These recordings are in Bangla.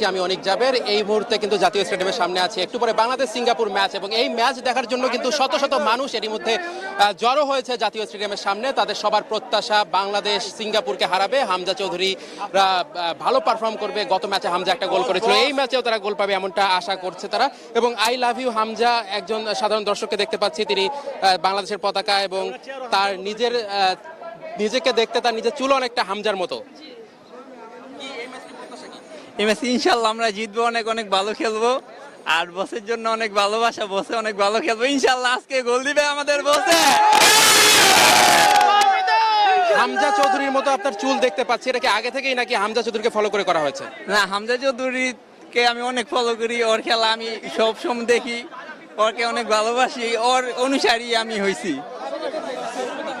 আছি আমি অনেক জাবের। এই মুহূর্তে কিন্তু জাতীয় স্টেডিয়ামের সামনে আছি। একটু পরে বাংলাদেশ সিঙ্গাপুর ম্যাচ এবং এই ম্যাচ দেখার জন্য কিন্তু শত শত মানুষ এরই মধ্যে জড়ো হয়েছে জাতীয় স্টেডিয়ামের সামনে। তাদের সবার প্রত্যাশা বাংলাদেশ সিঙ্গাপুরকে হারাবে। হামজা চৌধুরীরা ভালো পারফর্ম করবে। গত ম্যাচে হামজা একটা গোল করেছিল। এই ম্যাচেও তারা গোল পাবে এমনটা আশা করছে তারা। এবং আই লাভ ইউ হামজা, একজন সাধারণ দর্শককে দেখতে পাচ্ছি। তিনি বাংলাদেশের পতাকা এবং তার নিজের নিজেকে দেখতে তার নিজের চুল অনেকটা হামজার মতো। এই ম্যাচ ইনশাল্লাহ আমরা জিতবো অনেক অনেক ভালো খেলব। আর বসের জন্য অনেক ভালোবাসা বসে অনেক ভালো খেলব। ইনশাল্লাহ আজকে গোল দিবে আমাদের বসে। হামজা চৌধুরীর মতো আপনার চুল দেখতে পাচ্ছি এটা কি আগে থেকেই নাকি হামজা চৌধুরীকে ফলো করে করা হয়েছে? না হামজা চৌধুরীকে আমি অনেক ফলো করি ওর খেলা আমি সব সময় দেখি ওরকে অনেক ভালোবাসি ওর অনুসারী আমি হয়েছি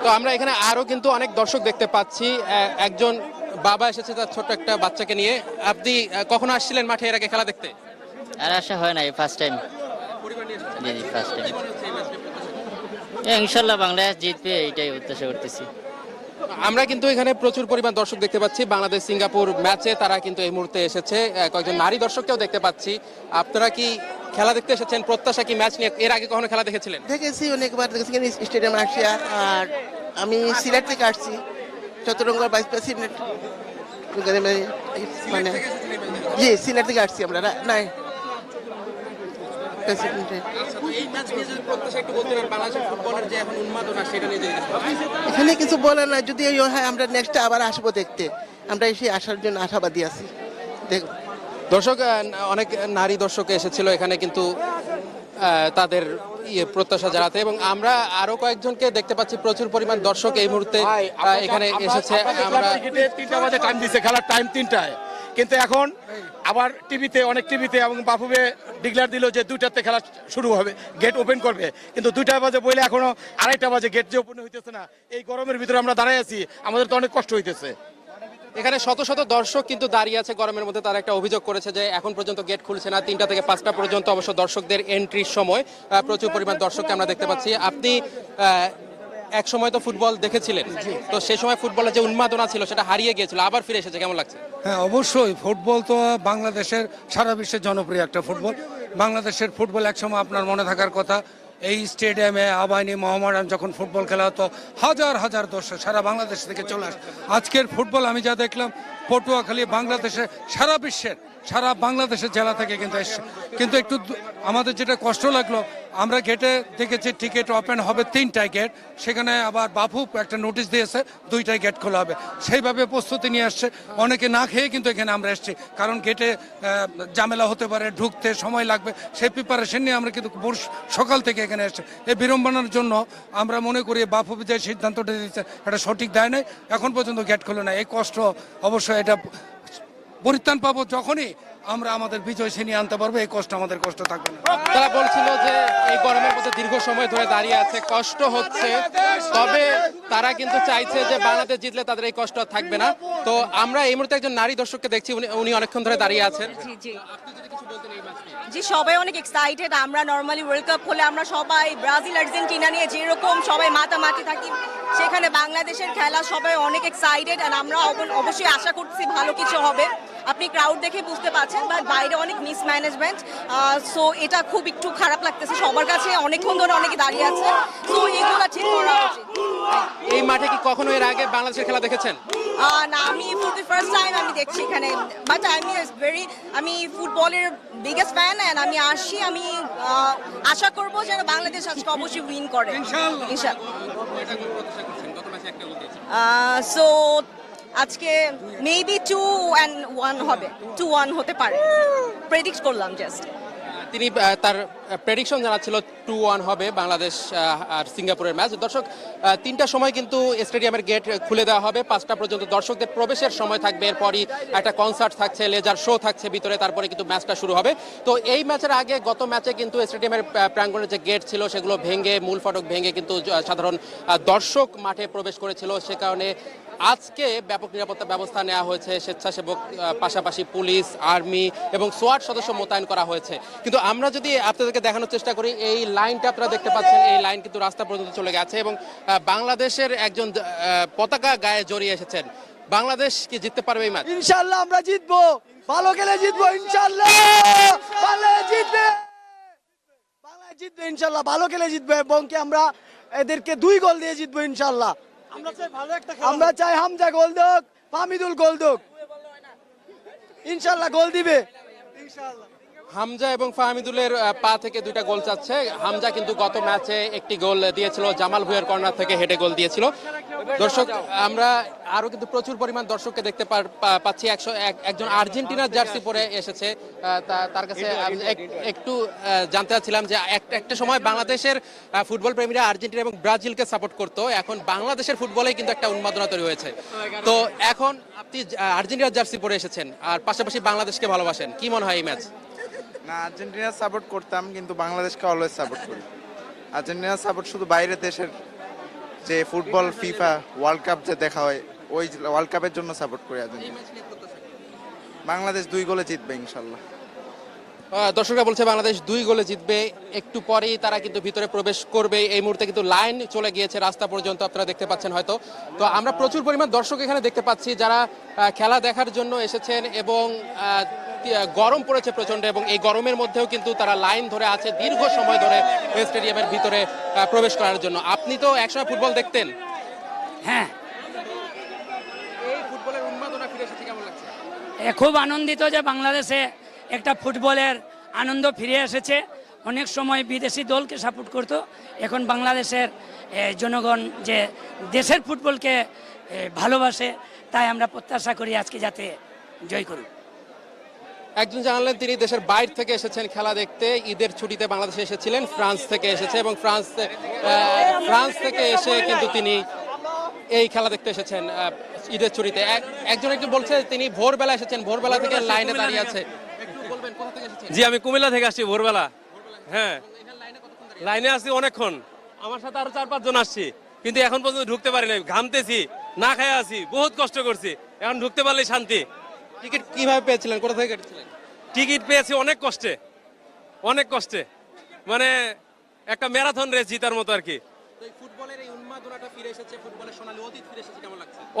তো আমরা এখানে আরও কিন্তু অনেক দর্শক দেখতে পাচ্ছি একজন বাবা এসেছে তার ছোট্ট একটা বাচ্চাকে নিয়ে। আপনি কখন আসছিলেন মাঠে এর আগে খেলা দেখতে? আর আসা হয় নাই ফার্স্ট টাইম জি জি ফার্স্ট টাইম ইনশাল্লাহ বাংলাদেশ জিতবে এইটাই প্রত্যাশা করতেছি। আমরা কিন্তু এখানে প্রচুর পরিমাণ দর্শক দেখতে পাচ্ছি। বাংলাদেশ সিঙ্গাপুর ম্যাচে তারা কিন্তু এই মুহূর্তে এসেছে। কয়েকজন নারী দর্শককেও দেখতে পাচ্ছি। আপনারা কি খেলা দেখতে এসেছেন? প্রত্যাশা কি ম্যাচ নিয়ে এর আগে কখনো খেলা দেখেছিলেন? দেখেছি অনেকবার দেখেছি স্টেডিয়াম আসছি আর- আর আমি সিলেট থেকে আসছি। চতুরঙ্গ ভাইস প্রেসিডেন্ট মানে জি সিলেট থেকে আসছি আমরা না- যে এখন উন্মাদনা সেটা নিয়ে যদি কিছু বলেন। এখানে কিছু বলার নাই যদি হয় আমরা নেক্সট আবার আসব দেখতে। আমরা এসে আসার জন্য আশাবাদী আছি। দেখ দর্শক অনেক নারী দর্শক এসেছিল এখানে কিন্তু তাদের ইয়ে প্রত্যাশা জানাতে এবং আমরা আরও কয়েকজনকে দেখতে পাচ্ছি প্রচুর পরিমাণ দর্শক এই মুহূর্তে এখানে এসেছে। আমরা তিনটা বাজে টাইম দিছে খেলার টাইম তিনটায়। কিন্তু এখন আবার টিভিতে অনেক টিভিতে এবং বাফুবে ডিক্লেয়ার দিল যে দুইটাতে খেলা শুরু হবে গেট ওপেন করবে। কিন্তু দুইটা বাজে বলে এখনও আড়াইটা বাজে গেট যে ওপেন হইতেছে না এই গরমের ভিতরে আমরা দাঁড়ায় আছি আমাদের তো অনেক কষ্ট হইতেছে। এখানে শত শত দর্শক কিন্তু দাঁড়িয়ে আছে গরমের মধ্যে। তারা একটা অভিযোগ করেছে যে এখন পর্যন্ত গেট খুলছে না। তিনটা থেকে পাঁচটা পর্যন্ত অবশ্য দর্শকদের এন্ট্রির সময় প্রচুর পরিমাণ দর্শককে আমরা দেখতে পাচ্ছি। আপনি এক সময় তো ফুটবল দেখেছিলেন। তো সে সময় ফুটবলের যে উন্মাদনা ছিল সেটা হারিয়ে গিয়েছিল। আবার ফিরে এসেছে কেমন লাগছে? হ্যাঁ অবশ্যই। ফুটবল তো বাংলাদেশের সারা বিশ্বের জনপ্রিয় একটা ফুটবল। বাংলাদেশের ফুটবল একসময় আপনার মনে থাকার কথা। এই স্টেডিয়ামে আবাইনি মহামারান যখন ফুটবল খেলা হতো, হাজার হাজার দর্শক সারা বাংলাদেশ থেকে চলে আজকের ফুটবল আমি যা দেখলাম, পটুয়াখালী বাংলাদেশে সারা বিশ্বের। সারা বাংলাদেশের জেলা থেকে কিন্তু এসছে কিন্তু একটু আমাদের যেটা কষ্ট লাগল, আমরা গেটে দেখেছি টিকিট ওপেন হবে তিনটায় গেট সেখানে আবার বাফু একটা নোটিশ দিয়েছে, দুইটায় গেট খোলা হবে। সেইভাবে প্রস্তুতি নিয়ে আসছে। অনেকে না খেয়ে কিন্তু এখানে আমরা এসেছি, কারণ গেটে ঝামেলা হতে পারে, ঢুকতে সময় লাগবে। সেই প্রিপারেশন নিয়ে আমরা কিন্তু ভোর সকাল থেকে এখানে এসেছি। এই বিড়ম্বনার জন্য আমরা মনে করি বাফু যে সিদ্ধান্তটা দিয়েছে এটা সঠিক দেয় নাই। এখন পর্যন্ত গেট খোলে না এই কষ্ট অবশ্যই এটা পরিত্রাণ পাবো যখনই আমরা আমাদের বিজয় ছিনিয়ে আনতে পারব এই কষ্ট আমাদের কষ্ট থাকবে না। তারা বলছিল যে এই গরমের মধ্যে দীর্ঘ সময় ধরে দাঁড়িয়ে আছে কষ্ট হচ্ছে। তবে তারা কিন্তু চাইছে যে বাংলাদেশ জিতলে তাদের এই কষ্ট থাকবে না। তো আমরা এই মুহূর্তে একজন নারী দর্শককে দেখছি উনি- অনেকক্ষণ ধরে দাঁড়িয়ে আছেন। জি জি। জি সবাই অনেক এক্সাইটেড আমরা নর্মালি ওয়ার্ল্ড কাপ হলে আমরা সবাই ব্রাজিল আর্জেন্টিনা নিয়ে যেরকম সবাই মাতামাতি থাকি সেখানে বাংলাদেশের খেলা সবাই অনেক এক্সাইটেড আর আমরা অব- অবশ্যই আশা করছি ভালো কিছু হবে। আপনি ক্রাউড দেখে বুঝতে পারছেন। বাট বাইরে অনেক মিসম্যানেজমেন্ট সো এটা খুব একটু খারাপ লাগতেছে সবার কাছে। অনেকক্ষণ ধরে অনেকে দাঁড়িয়ে আছে। সো এগুলো ঠিক করা উচিত। এই মাঠে কি কখনো এর আগে বাংলাদেশের খেলা দেখেছেন? না আমি ফর দি ফার্স্ট টাইম আমি দেখছি এখানে বাট আমি ভেরি আমি ফুটবলের বিগেস্ট ফ্যান অ্যান্ড আমি আসি আমি আশা করব যেন বাংলাদেশ আজকে অবশ্যই উইন করে। ইনশাল্লাহ সো আজকে মেবি টু অ্যান্ড ওয়ান হবে। টু ওয়ান হতে পারে। প্রেডিক্ট করলাম জাস্ট তিনি তার প্রেডিকশন জানাচ্ছিল টু ওয়ান হবে বাংলাদেশ আর সিঙ্গাপুরের ম্যাচ দর্শক আহ, তিনটার সময় কিন্তু স্টেডিয়ামের গেট খুলে দেওয়া হবে। পাঁচটা পর্যন্ত দর্শকদের প্রবেশের সময় থাকবে। এরপরই একটা কনসার্ট থাকছে লেজার শো থাকছে ভিতরে। তারপরে কিন্তু ম্যাচটা শুরু হবে। তো এই ম্যাচের আগে গত ম্যাচে কিন্তু স্টেডিয়ামের প্রাঙ্গণের যে গেট ছিল সেগুলো ভেঙে মূল ফটক ভেঙে কিন্তু সাধারণ দর্শক মাঠে প্রবেশ করেছিল। সে কারণে আজকে ব্যাপক নিরাপত্তা ব্যবস্থা নেওয়া হয়েছে, স্বেচ্ছাসেবক পাশাপাশি পুলিশ, আর্মি এবং সোয়াট সদস্য মোতায়েন করা হয়েছে। কিন্তু আমরা যদি আপনাদেরকে দেখানোর চেষ্টা করি, এই লাইনটা আপনারা দেখতে পাচ্ছেন, এই লাইন কিন্তু রাস্তা পর্যন্ত চলে গেছে এবং বাংলাদেশের একজন পতাকা গায়ে জড়িয়ে এসেছেন। বাংলাদেশ কি জিততে পারবে এই ম্যাচ? ইনশাল্লাহ আমরা জিতবো। ভালো খেলে জিতবো ইনশাল্লাহ বাংলাদেশ জিতবে। বাংলাদেশ জিতবে ইনশাল্লাহ ভালো খেলে জিতবে এবং কি আমরা এদেরকে দুই গোল দিয়ে জিতবো ইনশাল্লাহ আমরা চাই হামজা গোল দোক ফামিদুল গোল দোক। ইনশাল্লাহ গোল দিবে। ইনশাল্লাহ। হামজা এবং ফাহমিদুলের পা থেকে দুইটা গোল চাচ্ছে। হামজা কিন্তু গত ম্যাচে একটি গোল দিয়েছিল জামাল ভুইয়ার কর্নার থেকে হেডে গোল দিয়েছিল। দর্শক আমরা আরও কিন্তু প্রচুর পরিমাণ দর্শককে দেখতে পাচ্ছি। একশো এক একজন আর্জেন্টিনার জার্সি পরে এসেছে। তার কাছে একটু জানতে চাচ্ছিলাম যে এক- একটা সময় বাংলাদেশের ফুটবল প্রেমীরা আর্জেন্টিনা এবং ব্রাজিলকে সাপোর্ট করতো। এখন বাংলাদেশের ফুটবলে কিন্তু একটা উন্মাদনা তৈরি হয়েছে। তো এখন আপনি আর্জেন্টিনার জার্সি পরে এসেছেন আর পাশাপাশি বাংলাদেশকে ভালোবাসেন। কি মনে হয় এই ম্যাচ? না আর্জেন্টিনা সাপোর্ট করতাম, কিন্তু বাংলাদেশকে অলওয়েজ সাপোর্ট করি। আর্জেন্টিনা সাপোর্ট শুধু বাইরের দেশের যে ফুটবল ফিফা ওয়ার্ল্ড কাপ যে দেখা হয়, ওই ওয়ার্ল্ড কাপের জন্য সাপোর্ট করি আর্জেন্টিনা। বাংলাদেশ দুই গোলে জিতবে, ইনশাল্লাহ। দর্শকরা বলছে বাংলাদেশ দুই গোলে জিতবে, একটু পরেই তারা কিন্তু ভিতরে প্রবেশ করবে। এই মুহূর্তে কিন্তু লাইন চলে গিয়েছে রাস্তা পর্যন্ত, আপনারা দেখতে পাচ্ছেন হয়তো। তো আমরা প্রচুর পরিমাণ দর্শক এখানে দেখতে পাচ্ছি যারা খেলা দেখার জন্য এসেছেন এবং গরম পড়েছে প্রচণ্ড এবং এই গরমের মধ্যেও কিন্তু তারা লাইন ধরে আছে দীর্ঘ সময় ধরে স্টেডিয়ামের ভিতরে প্রবেশ করার জন্য। আপনি তো একসময় ফুটবল দেখতেন? হ্যাঁ। এই ফুটবলের উন্মাদনা ফিরে এসেছে কেমন লাগছে? খুব আনন্দিত যে বাংলাদেশে একটা ফুটবলের আনন্দ ফিরে এসেছে। অনেক সময় বিদেশি দলকে সাপোর্ট করতো। এখন বাংলাদেশের জনগণ যে দেশের ফুটবলকে ভালোবাসে তাই আমরা প্রত্যাশা করি আজকে যাতে জয় করুক। একজন জানালেন তিনি দেশের বাইরে থেকে এসেছেন খেলা দেখতে। ঈদের ছুটিতে বাংলাদেশে এসেছিলেন ফ্রান্স থেকে এসেছে এবং ফ্রান্স ফ্রান্স থেকে এসে কিন্তু তিনি এই খেলা দেখতে এসেছেন ঈদের ছুটিতে। এক- একজন একটু বলছে তিনি ভোরবেলা এসেছেন ভোরবেলা থেকে লাইনে দাঁড়িয়ে আছে। জি আমি কুমিল্লা থেকে আসছি ভোরবেলা। হ্যাঁ। লাইনে আসছি অনেকক্ষণ। আমার সাথে আরও চার পাঁচ জন আসছি কিন্তু এখন পর্যন্ত ঢুকতে পারি নাই। ঘামতেছি না খাই আছি বহুত কষ্ট করছি। এখন ঢুকতে পারলে শান্তি। টিকিট কীভাবে পেয়েছিলেন? কোথা থেকে কেটেছিলেন? টিকিট পেয়েছি অনেক কষ্টে। অনেক কষ্টে। মানে একটা ম্যারাথন রেস জিতার মতো আর কি।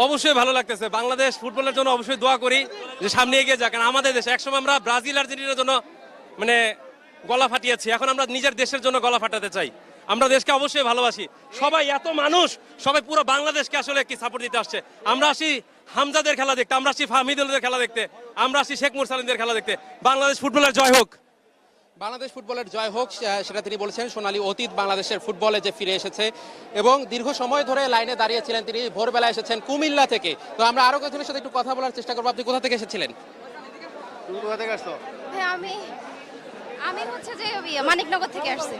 অবশ্যই ভালো লাগতেছে। বাংলাদেশ ফুটবলের জন্য অবশ্যই দোয়া করি যে সামনে এগিয়ে যাক। কারণ আমাদের দেশে একসময় আমরা ব্রাজিল আর্জেন্টিনার জন্য মানে গলা ফাটিয়েছি। এখন আমরা নিজের দেশের জন্য গলা ফাটাতে চাই। আমরা দেশকে অবশ্যই ভালোবাসি। সবাই এত মানুষ সবাই পুরো বাংলাদেশকে আসলে কি সাপোর্ট দিতে আসছে? আমরা আসি হামজাদের খেলা দেখতে আমরা আসি ফাহমিদুলদের খেলা দেখতে আমরা আসি শেখ মুরসালিনদের খেলা দেখতে। বাংলাদেশ ফুটবলের জয় হোক। বাংলাদেশ ফুটবলের জয় হোক সেটা তিনি বলেছেন সোনালী অতীত বাংলাদেশের ফুটবলে যে ফিরে এসেছে। এবং দীর্ঘ সময় ধরে লাইনে দাঁড়িয়েছিলেন তিনি ভোরবেলা এসেছেন কুমিল্লা থেকে। তো আমরা আরও কয়েকজনের সাথে একটু কথা বলার চেষ্টা করব। আপনি কোথা থেকে এসেছিলেন? হ্যাঁ আমি আমি হচ্ছে যে মানিকনগর থেকে আসছি।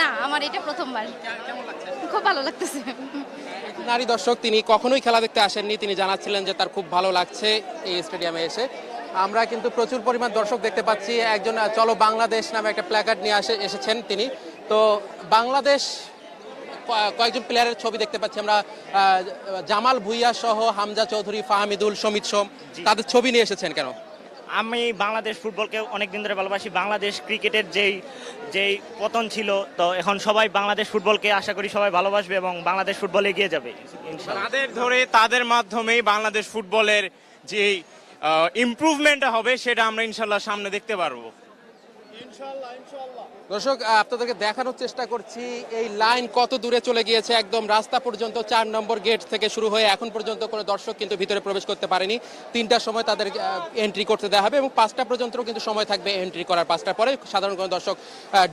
না আমার এটা প্রথমবার। খুব ভালো লাগতেছে। নারী দর্শক তিনি কখনোই খেলা দেখতে আসেননি। তিনি জানাচ্ছিলেন যে তার খুব ভালো লাগছে এই স্টেডিয়ামে এসে। আমরা কিন্তু প্রচুর পরিমাণ দর্শক দেখতে পাচ্ছি। একজন চলো বাংলাদেশ নামে একটা প্ল্যাকার্ড নিয়ে আসে এসেছেন তিনি। তো বাংলাদেশ কয়েকজন প্লেয়ারের ছবি দেখতে পাচ্ছি আমরা। জামাল ভুইয়া সহ হামজা চৌধুরী ফাহমিদুল সমিত সোম তাদের ছবি নিয়ে এসেছেন কেন? আমি বাংলাদেশ ফুটবলকে অনেক দিন ধরে ভালোবাসি। বাংলাদেশ ক্রিকেটের যেই যেই পতন ছিল, তো এখন সবাই বাংলাদেশ ফুটবলকে আশা করি সবাই ভালোবাসবে এবং বাংলাদেশ ফুটবল এগিয়ে যাবে তাদের ধরে তাদের মাধ্যমেই বাংলাদেশ ফুটবলের যে ইম্প্রুভমেন্টটা হবে, সেটা আমরা ইনশাল্লাহ সামনে দেখতে পারব। দর্শক আপনাদেরকে দেখানোর চেষ্টা করছি, এই লাইন কত দূরে চলে গিয়েছে, একদম রাস্তা পর্যন্ত চার নম্বর গেট থেকে শুরু হয়ে এখন পর্যন্ত কোনো দর্শক কিন্তু ভিতরে প্রবেশ করতে পারেনি। তিনটার সময় তাদের এন্ট্রি করতে দেওয়া হবে এবং পাঁচটা পর্যন্ত কিন্তু সময় থাকবে এন্ট্রি করার পাঁচটা পরে। সাধারণ কোনো দর্শক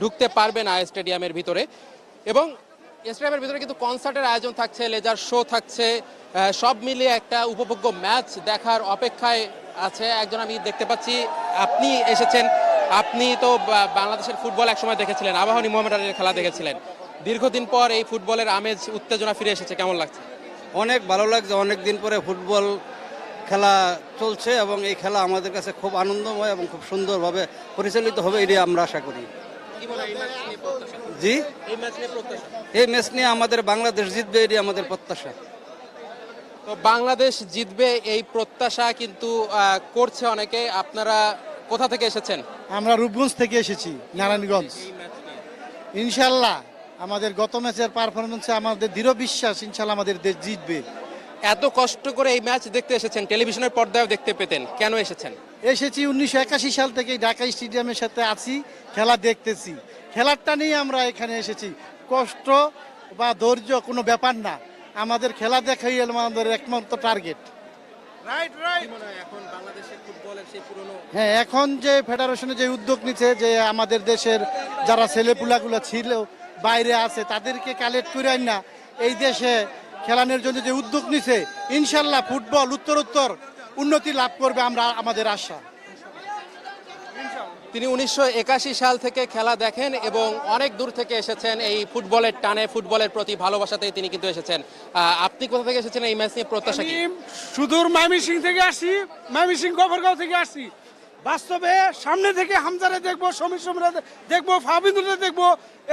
ঢুকতে পারবে না স্টেডিয়ামের ভিতরে। এবং স্টেডিয়ামের ভিতরে কিন্তু কনসার্টের আয়োজন থাকছে লেজার শো থাকছে সব মিলিয়ে একটা উপভোগ্য ম্যাচ দেখার অপেক্ষায় আছে। একজন আমি দেখতে পাচ্ছি, আপনি এসেছেন। আপনি তো বাংলাদেশের ফুটবল একসময় দেখেছিলেন আবাহনী মোহামেড আলীর খেলা দেখেছিলেন। দীর্ঘদিন পর এই ফুটবলের আমেজ উত্তেজনা ফিরে এসেছে কেমন লাগছে? অনেক ভালো লাগছে অনেক দিন পরে ফুটবল খেলা চলছে এবং এই খেলা আমাদের কাছে খুব আনন্দময় এবং খুব সুন্দরভাবে পরিচালিত হবে এটি আমরা আশা করি। জি? এই ম্যাচ নিয়ে প্রত্যাশা? এই ম্যাচ নিয়ে আমাদের বাংলাদেশ জিতবে এটি আমাদের প্রত্যাশা। তো বাংলাদেশ জিতবে এই প্রত্যাশা কিন্তু করছে অনেকে। আপনারা কোথা থেকে এসেছেন? আমরা রূপগঞ্জ থেকে এসেছি নারায়ণগঞ্জ। ইনশাল্লাহ আমাদের গত ম্যাচের পারফরমেন্সে আমাদের দৃঢ় বিশ্বাস ইনশাল্লাহ আমাদের দেশ জিতবে। এত কষ্ট করে এই ম্যাচ দেখতে এসেছেন টেলিভিশনের পর্দায়ও দেখতে পেতেন কেন এসেছেন? এসেছি উনিশশো একাশি সাল থেকে ঢাকা স্টেডিয়ামের সাথে আছি খেলা দেখতেছি। খেলারটা নিয়ে আমরা এখানে এসেছি। কষ্ট বা ধৈর্য কোনো ব্যাপার না। আমাদের খেলা দেখাই আমাদের একমাত্র টার্গেট হ্যাঁ এখন যে ফেডারেশনে যে উদ্যোগ নিচ্ছে যে আমাদের দেশের যারা ছেলেপুলাগুলো ছিল বাইরে আছে তাদেরকে কালেক্ট করে আন না এই দেশে খেলানোর জন্য যে উদ্যোগ নিছে ইনশাল্লাহ ফুটবল উত্তরোত্তর উন্নতি লাভ করবে আমরা আমাদের আশা। তিনি উনিশশো একাশি সাল থেকে খেলা দেখেন এবং অনেক দূর থেকে এসেছেন এই ফুটবলের টানে ফুটবলের প্রতি ভালোবাসাতেই তিনি কিন্তু এসেছেন। আপনি কোথা থেকে এসেছেন এই ম্যাচ নিয়ে প্রত্যাশা কি? সুদূর মাইমিসিং থেকে আসি মাইমিসিং গফরগাঁও থেকে আসি বাস্তবে সামনে থেকে হামজারে দেখব সমীর সমরা দেখব ফাবিদুলে দেখব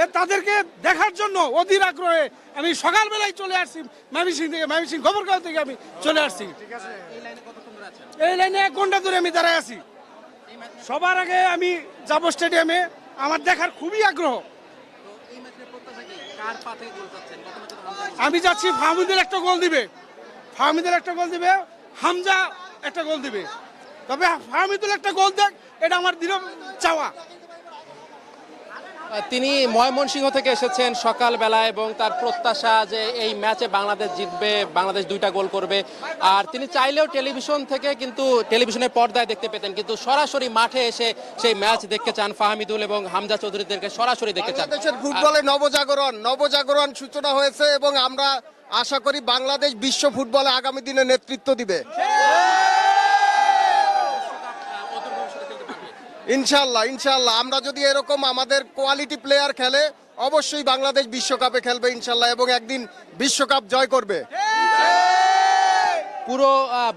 এ তাদেরকে দেখার জন্য অধীর আগ্রহে আমি সকালবেলায় চলে আসছি মাইমিসিং থেকে মাইমিসিং গফরগাঁও থেকে আমি চলে আসছি। এই লাইনে এক ঘণ্টা ধরে আমি দাঁড়ায় আছি। সবার আগে আমি যাব স্টেডিয়ামে, আমার দেখার খুবই আগ্রহ। আমি যাচ্ছি, ফাহমিদের একটা গোল দিবে। ফাহমিদের একটা গোল দিবে, হামজা একটা গোল দিবে। তবে ফাহমিদুল একটা গোল দেখ, এটা আমার দৃঢ় চাওয়া। তিনি ময়মনসিংহ থেকে এসেছেন সকালবেলা এবং তার প্রত্যাশা যে এই ম্যাচে বাংলাদেশ জিতবে বাংলাদেশ দুইটা গোল করবে। আর তিনি চাইলেও টেলিভিশন থেকে কিন্তু টেলিভিশনের পর্দায় দেখতে পেতেন কিন্তু সরাসরি মাঠে এসে সেই ম্যাচ দেখতে চান ফাহমিদুল এবং হামজা চৌধুরীদেরকে সরাসরি দেখতে চান। ফুটবলে নবজাগরণ নবজাগরণ সূচনা হয়েছে এবং আমরা আশা করি বাংলাদেশ বিশ্ব ফুটবলে আগামী দিনে নেতৃত্ব দিবে। ইনশাল্লাহ ইনশাল্লাহ। আমরা যদি এরকম আমাদের কোয়ালিটি প্লেয়ার খেলে, অবশ্যই বাংলাদেশ বিশ্বকাপে খেলবে ইনশাল্লাহ এবং একদিন বিশ্বকাপ জয় করবে। পুরো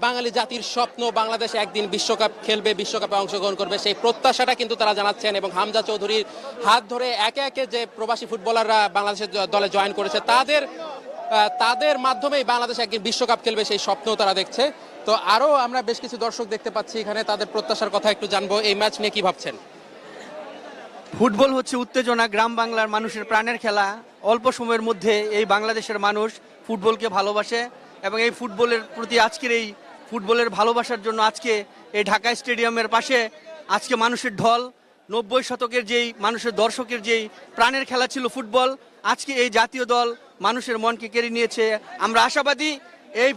বাঙালি জাতির স্বপ্ন বাংলাদেশ একদিন বিশ্বকাপ খেলবে, বিশ্বকাপে অংশগ্রহণ করবে। সেই প্রত্যাশাটা কিন্তু তারা জানাচ্ছেন এবং হামজা চৌধুরীর হাত ধরে একে একে যে প্রবাসী ফুটবলাররা বাংলাদেশের দলে জয়েন করেছে, তাদের তাদের মাধ্যমেই বাংলাদেশ একদিন বিশ্বকাপ খেলবে সেই স্বপ্নও তারা দেখছে। তো আরও আমরা বেশ কিছু দর্শক দেখতে পাচ্ছি এখানে, তাদের প্রত্যাশার কথা একটু জানব। এই ম্যাচ নিয়ে কি ভাবছেন? ফুটবল হচ্ছে উত্তেজনা, গ্রাম বাংলার মানুষের প্রাণের খেলা। অল্প সময়ের মধ্যে এই বাংলাদেশের মানুষ ফুটবলকে ভালোবাসে এবং এই ফুটবলের প্রতি আজকের এই ফুটবলের ভালোবাসার জন্য আজকে এই ঢাকা স্টেডিয়ামের পাশে আজকে মানুষের ঢল, নব্বই শতকের যেই মানুষের দর্শকের যেই প্রাণের খেলা ছিল ফুটবল, আজকে এই জাতীয় দল মানুষের মনকে কেড়ে নিয়েছে। আমরা আশাবাদী এই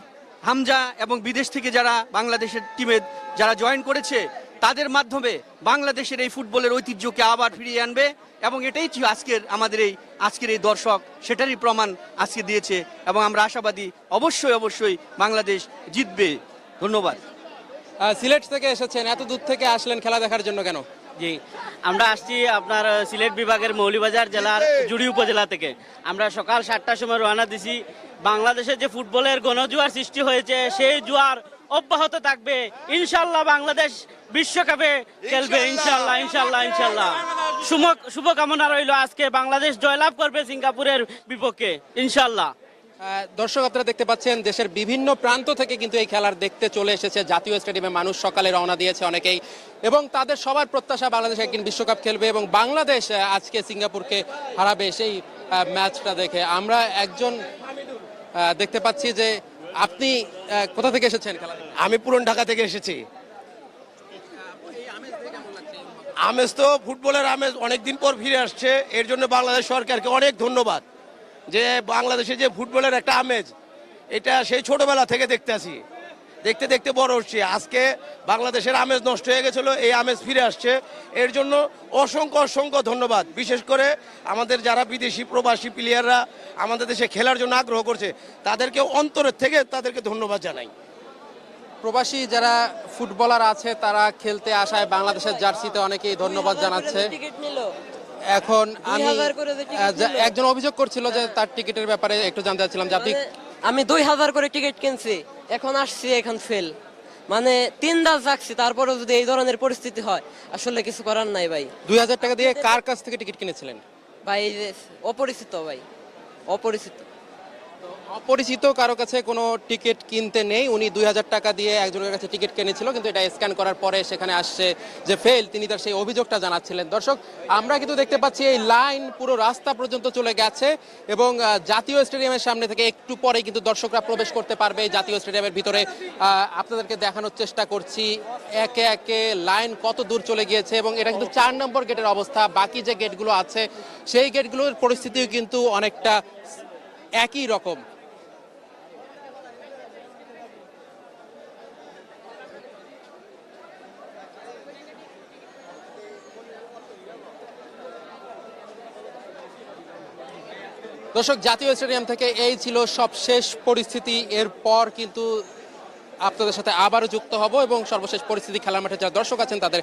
হামজা এবং বিদেশ থেকে যারা বাংলাদেশের টিমে যারা জয়েন করেছে, তাদের মাধ্যমে বাংলাদেশের এই ফুটবলের ঐতিহ্যকে আবার ফিরিয়ে আনবে এবং এটাই আজকের আমাদের এই, আজকের এই দর্শক, সেটারই প্রমাণ আজকে দিয়েছে এবং আমরা আশাবাদী অবশ্যই অবশ্যই বাংলাদেশ জিতবে। ধন্যবাদ। সিলেট থেকে এসেছেন, এত দূর থেকে আসলেন খেলা দেখার জন্য কেন? জি। আমরা আসছি আপনার সিলেট বিভাগের মৌলিবাজার জেলার জুড়ি উপজেলা থেকে। আমরা সকাল সাতটার সময় রওনা দিছি। বাংলাদেশে যে ফুটবলের গণজোয়ার সৃষ্টি হয়েছে সেই জোয়ার অব্যাহত থাকবে। ইনশাল্লাহ বাংলাদেশ বিশ্বকাপে খেলবে। ইনশাল্লাহ। ইনশাল্লাহ ইনশাল্লাহ শুভ শুভকামনা রইল আজকে। বাংলাদেশ জয়লাভ করবে সিঙ্গাপুরের বিপক্ষে। ইনশাল্লাহ। দর্শক, আপনারা দেখতে পাচ্ছেন দেশের বিভিন্ন প্রান্ত থেকে কিন্তু এই খেলার দেখতে চলে এসেছে। জাতীয় স্টেডিয়ামে মানুষ সকালে রওনা দিয়েছে অনেকেই। এবং তাদের সবার প্রত্যাশা বাংলাদেশ একদিন বিশ্বকাপ খেলবে এবং বাংলাদেশ আজকে সিঙ্গাপুরকে হারাবে সেই ম্যাচটা দেখে। আমরা একজন দেখতে পাচ্ছি যে আপনি কোথা থেকে এসেছেন খেলা আমি পুরন ঢাকা থেকে এসেছি। আমেজ তো ফুটবলের আমেজ অনেকদিন পর ফিরে আসছে। এর জন্য বাংলাদেশ সরকারকে অনেক ধন্যবাদ। যে বাংলাদেশে যে ফুটবলের একটা আমেজ, এটা সেই ছোটবেলা থেকে দেখতে আসি। দেখতে দেখতে বড় হচ্ছে। আজকে বাংলাদেশের আমেজ নষ্ট হয়ে গেছিল, এই আমেজ ফিরে আসছে। এর জন্য অসংখ্য অসংখ্য ধন্যবাদ। বিশেষ করে আমাদের যারা বিদেশি প্রবাসী প্লেয়াররা আমাদের দেশে খেলার জন্য আগ্রহ করছে, তাদেরকে অন্তরের থেকে তাদেরকে ধন্যবাদ জানাই। প্রবাসী যারা ফুটবলার আছে, তারা খেলতে আসায় বাংলাদেশের জার্সিতে অনেকেই ধন্যবাদ জানাচ্ছে। এখন আমি একজন অভিযোগ করছিল যে তার টিকিটের ব্যাপারে একটু জানতে চাচ্ছিলাম যে আপনি আমি দুই হাজার করে টিকিট কিনছি এখন আসছি এখন ফেল মানে তিন দাস যাচ্ছি তারপরেও যদি এই ধরনের পরিস্থিতি হয় আসলে কিছু করার নাই ভাই। দুই হাজার টাকা দিয়ে কার কাছ থেকে টিকিট কিনেছিলেন? ভাই এই যে অপরিচিত ভাই অপরিচিত। অপরিচিত কারও কাছে কোনো টিকিট কিনতে নেই। উনি দুই হাজার টাকা দিয়ে একজনের কাছে টিকিট কিনেছিল, কিন্তু এটা স্ক্যান করার পরে সেখানে আসছে যে ফেল তিনি তার সেই অভিযোগটা জানাচ্ছিলেন। দর্শক, আমরা কিন্তু দেখতে পাচ্ছি এই লাইন পুরো রাস্তা পর্যন্ত চলে গেছে এবং জাতীয় স্টেডিয়ামের সামনে থেকে একটু পরে কিন্তু দর্শকরা প্রবেশ করতে পারবে জাতীয় স্টেডিয়ামের ভিতরে। আপনাদেরকে দেখানোর চেষ্টা করছি, একে একে লাইন কত দূর চলে গিয়েছে এবং এটা কিন্তু চার নম্বর গেটের অবস্থা। বাকি যে গেটগুলো আছে, সেই গেটগুলোর পরিস্থিতিও কিন্তু অনেকটা একই রকম। দর্শক, জাতীয় স্টেডিয়াম থেকে এই ছিল সবশেষ পরিস্থিতি। এরপর কিন্তু আপনাদের সাথে আবারও যুক্ত হব এবং সর্বশেষ পরিস্থিতি খেলার মাঠে যারা দর্শক আছেন তাদের